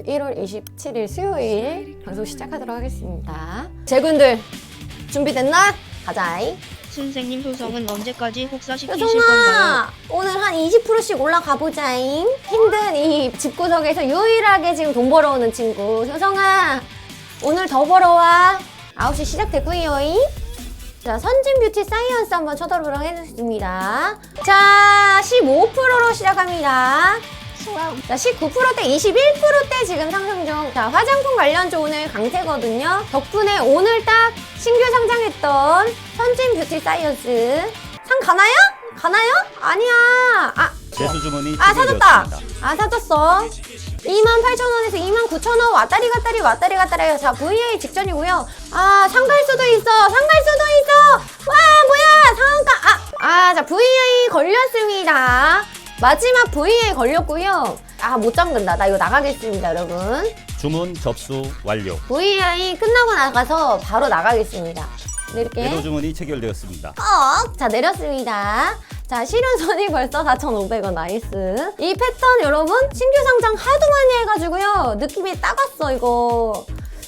여러분 1월 27일 수요일 방송 시작하도록 하겠습니다. 제군들 준비됐나? 가자이. 선생님 효성은 언제까지 혹사시키실 건가요? 효성아 오늘 한 20%씩 올라가 보자잉. 힘든 이 집구석에서 유일하게 지금 돈 벌어오는 친구 효성아 오늘 더 벌어와. 9시 시작됐고요잉. 자, 선진 뷰티 사이언스 한번 쳐다보도록 하겠습니다. 자, 15%로 시작합니다. 자, 19%대, 21%대 지금 상승 중. 자, 화장품 관련주 오늘 강세거든요. 덕분에 오늘 딱 신규 상장했던 선진 뷰티 사이언스. 상 가나요? 가나요? 아니야. 아, 재수 주문이 아, 사줬다. 아, 사줬어. 28,000원에서 29,000원 왔다리 갔다리 왔다리 갔다리 자 VA 직전이고요 아 상갈 수도 있어 상갈 수도 있어 와 뭐야 상한가 아 아 자 VA 걸렸습니다 마지막 VA 걸렸고요 아 못 잠근다 나 이거 나가겠습니다 여러분 주문 접수 완료. VI 끝나고 나가서 바로 나가겠습니다 이렇게 매도 주문이 체결되었습니다. 어, 자 내렸습니다. 자 실효선이 벌써 4,500원 나이스. 이 패턴 여러분 신규 상장 하도 많이 해가지고요 느낌이 따갔어 이거.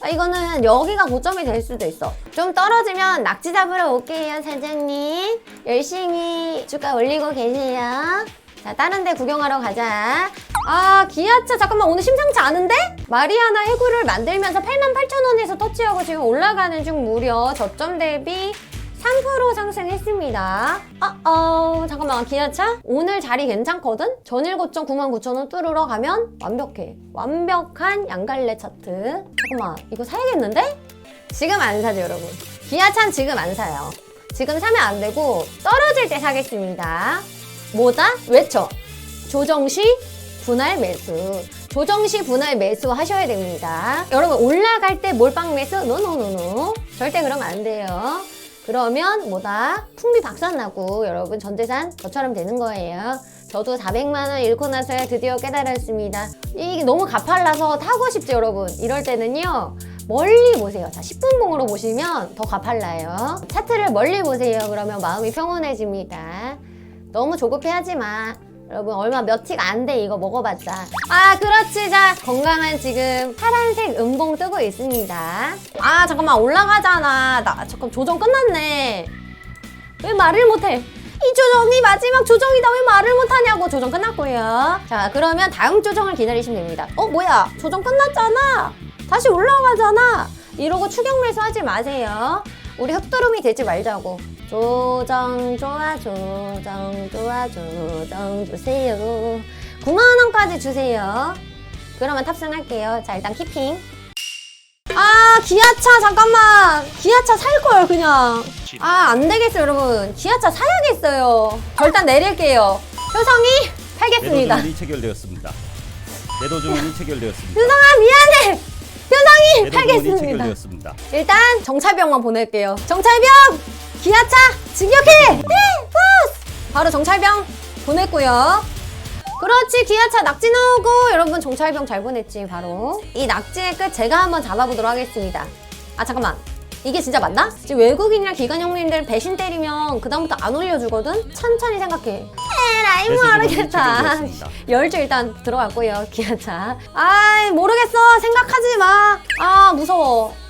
아, 이거는 여기가 고점이 될 수도 있어. 좀 떨어지면 낙지 잡으러 올게요 사장님. 열심히 주가 올리고 계세요. 자 다른 데 구경하러 가자. 아 기아차 잠깐만 오늘 심상치 않은데? 마리아나 해구를 만들면서 88,000원에서 터치하고 지금 올라가는 중 무려 저점 대비 3% 상승했습니다. 어, 어, 잠깐만, 기아차? 오늘 자리 괜찮거든? 전일 고점 99,000원 뚫으러 가면 완벽해. 완벽한 양갈래 차트. 잠깐만, 이거 사야겠는데? 지금 안 사죠, 여러분. 기아차는 지금 안 사요. 지금 사면 안 되고, 떨어질 때 사겠습니다. 뭐다? 외쳐. 조정 시 분할 매수. 조정 시 분할 매수 하셔야 됩니다. 여러분, 올라갈 때 몰빵 매수? 노노노노. 절대 그러면 안 돼요. 그러면 뭐다? 풍미 박산나고 여러분 전재산 저처럼 되는 거예요. 저도 400만 원 잃고 나서야 드디어 깨달았습니다. 이게 너무 가팔라서 타고 싶죠, 여러분. 이럴 때는요. 멀리 보세요. 자, 10분 봉으로 보시면 더 가팔라요. 차트를 멀리 보세요. 그러면 마음이 평온해집니다. 너무 조급해하지 마. 여러분 얼마 며칠 안돼 이거 먹어봤자. 아 그렇지. 자 건강한 지금 파란색 음봉 뜨고 있습니다. 아 잠깐만 올라가잖아. 나 잠깐 조정 끝났네. 왜 말을 못해? 이 조정이 마지막 조정이다. 왜 말을 못하냐고. 조정 끝났고요. 자 그러면 다음 조정을 기다리시면 됩니다. 어 뭐야? 조정 끝났잖아. 다시 올라가잖아. 이러고 추격 매수 하지 마세요. 우리 흑도름이 되지 말자고 조정 좋아 조정 좋아 조정 주세요. 9만원까지 주세요. 그러면 탑승할게요. 자 일단 키핑. 아 기아차 잠깐만. 기아차 살 걸 그냥. 아 안되겠어요 여러분. 기아차 사야겠어요. 절단 내릴게요. 효성이 매도 팔겠습니다. 주문이 체결되었습니다. 매도 주문이 체결되었습니다. 효성아 미안해. 효성이 매도 주문이 팔겠습니다. 체결되었습니다. 일단 정찰병만 보낼게요. 정찰병! 기아차 진격해! 네! 버스! 바로 정찰병 보냈고요. 그렇지 기아차 낙지 나오고 여러분 정찰병 잘 보냈지 바로 이 낙지의 끝 제가 한번 잡아보도록 하겠습니다. 아 잠깐만 이게 진짜 맞나? 지금 외국인이랑 기관 형님들 배신 때리면 그다음부터 안 올려주거든? 천천히 생각해. 에라이 주문이 모르겠다. 열주 일단 들어갔고요 기아차. 아이 모르겠어 생각하지 마. 아 무서워.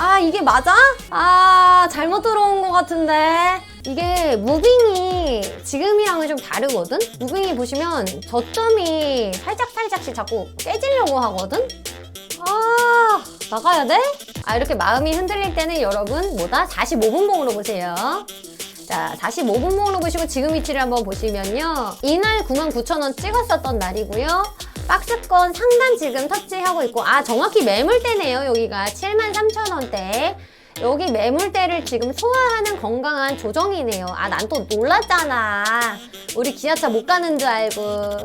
아 이게 맞아? 아 잘못 들어온 것 같은데 이게 무빙이 지금이랑은 좀 다르거든? 무빙이 보시면 저점이 살짝살짝씩 자꾸 깨지려고 하거든? 아 나가야 돼? 아 이렇게 마음이 흔들릴 때는 여러분 뭐다? 45분봉으로 보세요 자 45분봉으로 보시고 지금 위치를 한번 보시면요 이날 99,000원 찍었었던 날이고요 박스권 상단 지금 터치하고 있고 아 정확히 매물대네요 여기가. 73,000원대. 여기 매물대를 지금 소화하는 건강한 조정이네요. 아 난 또 놀랐잖아. 우리 기아차 못 가는 줄 알고.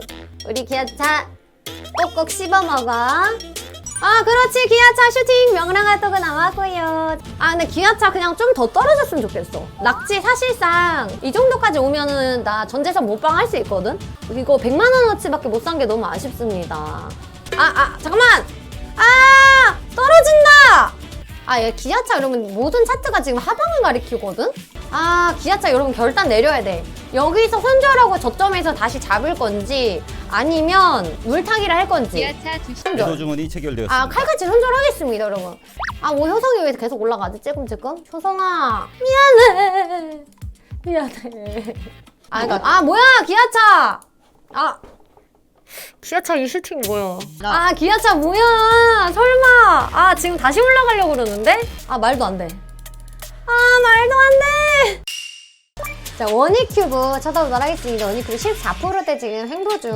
우리 기아차 꼭꼭 씹어먹어 아 그렇지. 기아차 슈팅 명랑핫도그 나왔고요. 아 근데 기아차 그냥 좀 더 떨어졌으면 좋겠어. 낙지 사실상 이 정도까지 오면은 나 전재산 못방 할 수 있거든? 이거 100만원어치밖에 못 산 게 너무 아쉽습니다. 아아 잠깐만! 아 떨어진다! 아, 얘 기아차 여러분 모든 차트가 지금 하방을 가리키거든? 아, 기아차 여러분 결단 내려야 돼. 여기서 손절하고 저점에서 다시 잡을 건지 아니면 물타기를 할 건지. 기아차 두시 손절. 주문이 체결되었습니다. 아 칼같이 손절하겠습니다 여러분. 아 뭐 효성이 왜 계속 올라가지 찔끔찔끔? 효성아 미안해. 미안해. 아 그러니까 아 뭐야 기아차. 아 기아차 이 슈팅이 뭐야? 아 기아차 뭐야? 설마? 아 지금 다시 올라가려고 그러는데? 아 말도 안 돼. 아 말도 안 돼. 자 원익큐브 쳐다보도록 하겠습니다. 원익큐브 14%대 지금 횡보 중.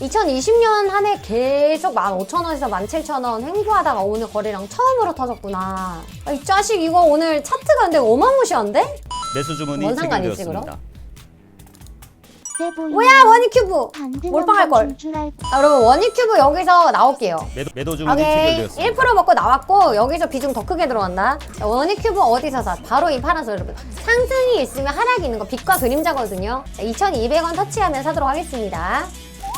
2020년 한 해 계속 15,000원에서 17,000원 횡보하다가 오늘 거래량 처음으로 터졌구나. 아, 이 자식 이거 오늘 차트가 근데 어마무시한데? 매수 주문이 뭔 상관이지, 체결되었습니다. 뭐야 원익큐브! 몰빵할 걸. 자, 여러분 원익큐브 여기서 나올게요. 매도, 매도 주문이 오케이 체결되었습니다. 1% 먹고 나왔고 여기서 비중 더 크게 들어간다 자, 원익큐브 어디서 사? 바로 이 팔아서 여러분 상승이 있으면 하락이 있는 거 빛과 그림자거든요 자 2200원 터치하면 사도록 하겠습니다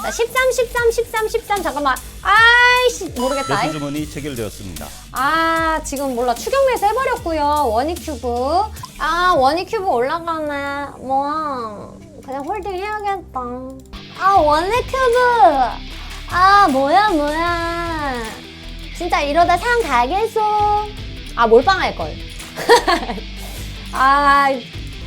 자 13, 13, 13, 13 잠깐만 아이씨 모르겠다 매수 주문이 체결되었습니다. 아 지금 몰라 추격 매수 해버렸고요 원익큐브 아 원익큐브 올라가네 뭐 그냥 홀딩 해야겠다 아 원익큐브 아 뭐야 뭐야 진짜 이러다 상 가겠어 아 몰빵할 걸 아,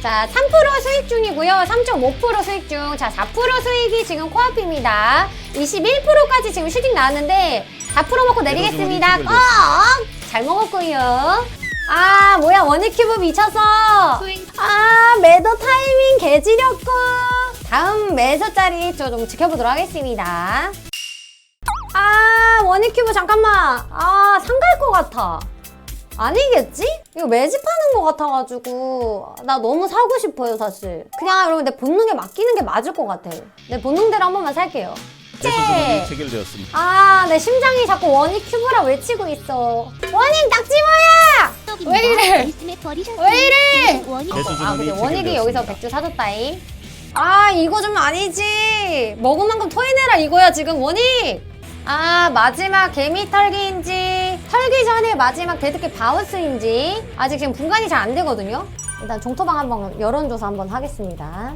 자, 3% 수익 중이고요. 3.5% 수익 중. 자, 4% 수익이 지금 코앞입니다. 21%까지 지금 슈팅 나왔는데 4% 먹고 내리겠습니다. 꼭! 잘 먹었고요. 아, 뭐야, 원익큐브 미쳤어. 소행 아, 매도 타이밍 개지렸고. 다음 저좀 지켜보도록 하겠습니다. 아, 원익큐브 잠깐만. 아, 상갈 것 같아. 아니겠지? 이거 매집하는 것 같아가지고 나 너무 사고 싶어요 사실 그냥 여러분 내 본능에 맡기는 게 맞을 것 같아 내 본능대로 한 번만 살게요 매수 주문이 체결되었습니다. 아 내 심장이 자꾸 원익 큐브라 외치고 있어 원익 낙지모야 왜 이래? 왜 이래? 매수 아 근데 원익이 여기서. 백주 사줬다잉. 아 이거 좀 아니지. 먹은 만큼 토해내라 이거야 지금 원익. 아 마지막 개미 털기인지 털기 전에 마지막 데드캣 바우스인지. 아직 지금 분간이 잘 안 되거든요. 일단 종토방 한번 여론조사 한번 하겠습니다.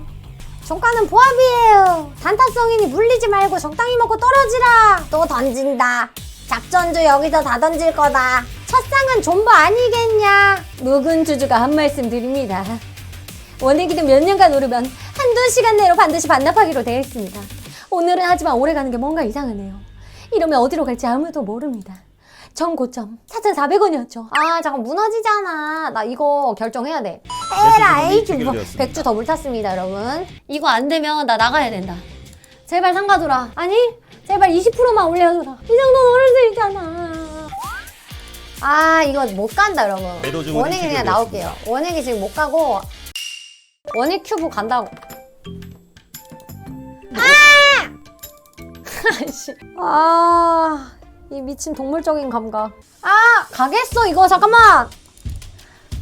종가는 보합이에요. 단타성이니 물리지 말고 적당히 먹고 떨어지라. 또 던진다. 작전주 여기서 다 던질 거다 첫상은 존버 아니겠냐 묵은 주주가 한 말씀 드립니다 원액기는 몇 년간 오르면 한두 시간 내로 반드시 반납하기로 되어 있습니다. 오늘은 하지만 오래 가는 게 뭔가 이상하네요. 이러면 어디로 갈지 아무도 모릅니다. 전 고점 4,400원이었죠. 아 잠깐 무너지잖아. 나 이거 결정해야 돼. 에라이 좀 체결되었습니다. 백주 더물 탔습니다, 여러분. 이거 안 되면 나 나가야 된다. 제발 상가줘라. 아니 제발 20%만 올려줘라. 이 정도는 오를 수 있잖아. 아 이거 못 간다 여러분. 매도 주문이 원액이 그냥. 나올게요. 원액이 지금 못 가고 원익 큐브 간다고. 아! 아이씨. 아, 이 미친 동물적인 감각. 아, 가겠어, 이거. 잠깐만.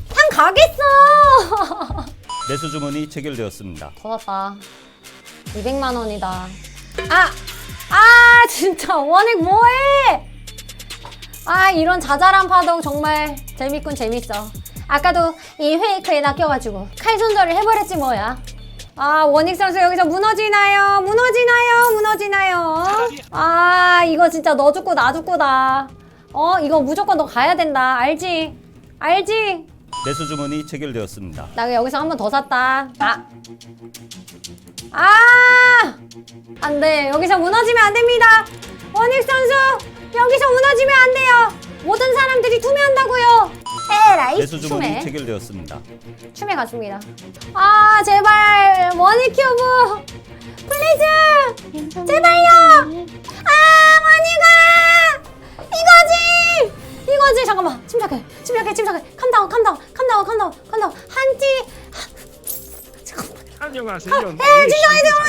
상 가겠어! 매수 주문이 체결되었습니다. 더 났다. 200만 원이다. 아! 아, 진짜. 원익 뭐해! 아, 이런 자잘한 파동 정말 재밌군, 재밌어. 아까도 이 페이크에 낚여가지고 칼 손절을 해버렸지 뭐야. 아, 원익 선수 여기서 무너지나요? 무너지나요? 무너지나요? 아, 이거 진짜 너 죽고 나 죽고다. 어, 이거 무조건 너 가야 된다. 알지? 알지? 매수 주문이 체결되었습니다. 나 여기서 한 번 더 샀다. 아. 아! 안 돼. 여기서 무너지면 안 됩니다. 원익 선수, 여기서 무너지면 안 돼요. 모든 사람들이 투매한다고요. 에라이 매수 주문이 추매. 체결되었습니다. 추매 갔습니다. 아, 제발 원익 큐브. 플리즈. 제발요. 아, 원익아. 이거지. 이거지. 잠깐만. 침착해. 침착해. 침착해. 캄다운. 캄다운. 캄다운. 캄다운. 캄다운. 한지 안녕하세요. 네, 진정하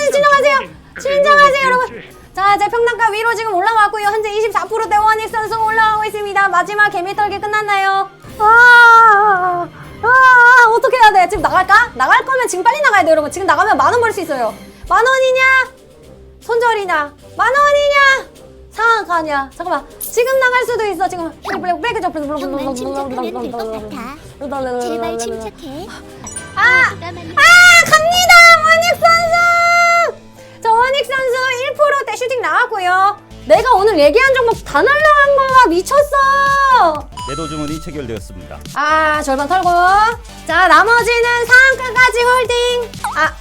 마지막 개미 털기 끝났나요? 아, 아, 어떻게 해야 돼? 지금 나갈까? 나갈 거면 지금 빨리 나가야 돼요, 여러분. 지금 나가면 만 원 벌 수 있어요. 만 원이냐? 손절이냐? 만 원이냐? 상한가냐? 잠깐만. 지금 나갈 수도 있어. 지금 블랙 블랙 점프 좀만 침착하면 될 것 같아. 제발 침착해. 아! 안아 갑니다 원익 선수 저 원익 선수 1% 내가 오늘 얘기한 종목 다 거야 미쳤어! 매도 주문이 체결되었습니다. 아 절반 털고. 자 나머지는 상한가까지 홀딩. 아.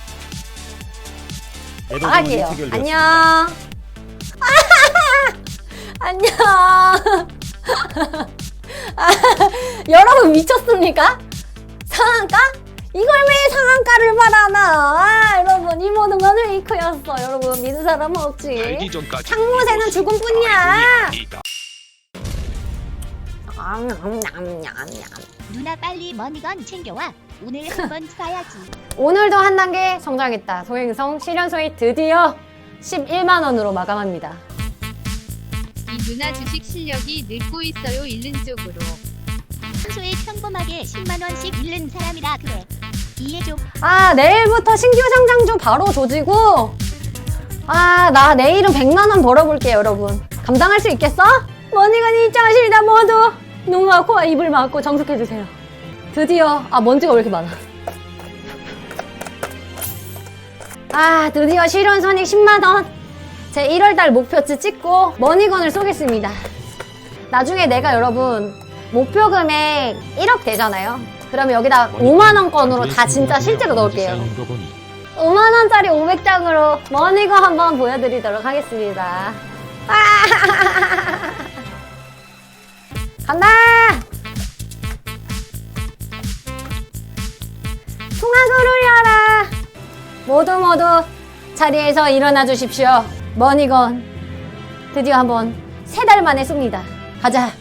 매도 주문이 나갈게요. 체결되었습니다. 안녕. 안녕. 아, 여러분 미쳤습니까? 상한가? 이걸 왜 상한가를 말하나? 아, 여러분 이 모든 건 페이크였어? 여러분 믿는 사람은 없지. 알기 전까지 상무새는 죽음뿐이야. 냠냠냠냠냠 누나 빨리 머니건 챙겨와. 오늘 한번 쏴야지. 오늘도 한 단계 성장했다. 소행성 실현소이 드디어 11만 원으로 마감합니다. 이 누나 주식 실력이 늘고 있어요 잃는 쪽으로 평소에 평범하게 10만 원씩 잃는 사람이라 그래. 이해줘. 아 내일부터 신규 상장주 바로 조지고 아 나 내일은 100만 원 벌어볼게요 여러분. 감당할 수 있겠어? 머니건이 입장하십니다 모두. 눈과 코와 입을 막고 정숙해주세요. 드디어 아 먼지가 왜 이렇게 많아? 아 드디어 실현 선익 10만 원. 제 1월달 목표치 찍고 머니건을 쏘겠습니다. 나중에 내가 여러분 목표 금액 1억 되잖아요. 그러면 여기다 5만 원권으로 다 진짜 실제로 넣을게요. 5만 원짜리 500장으로 머니건 한번 보여드리도록 하겠습니다. 아! 간다! 통학을 울려라! 모두 모두 자리에서 일어나 주십시오. 머니건 드디어 한번 세 달 만에 쏩니다. 가자.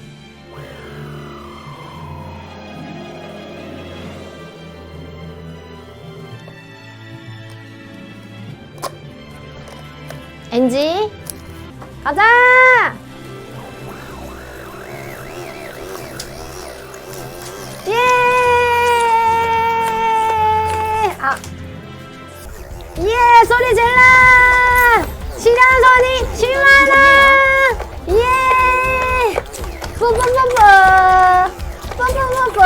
엔지 가자 예 소리 질러! 실현선이 10만원 예! 뽀뽀뽀뽀 뽀뽀뽀뽀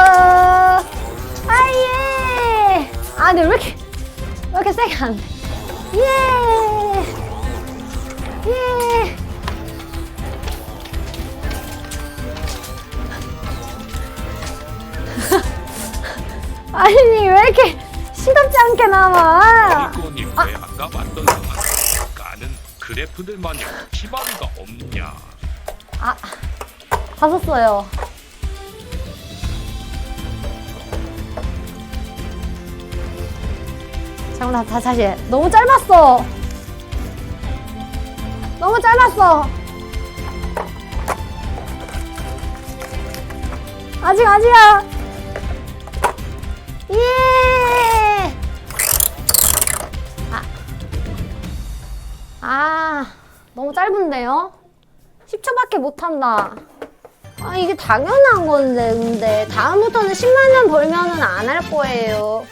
아예! 아 근데 왜 이렇게 왜 이렇게 세게 안돼 예! 예. 아니 왜 이렇게 시덥지 않게 나와? 이건이 왜 아까 만든 가는 그래프들 마냥 희망이가 없냐? 아, 다 썼어요. 잠깐만, 다 해. 너무 짧았어. 너무 짧았어. 아직 아직이야. 예. 아, 너무 짧은데요? 10초밖에 못한다. 아, 이게 당연한 건데, 근데. 다음부터는 10만 원 벌면은 안 할 거예요.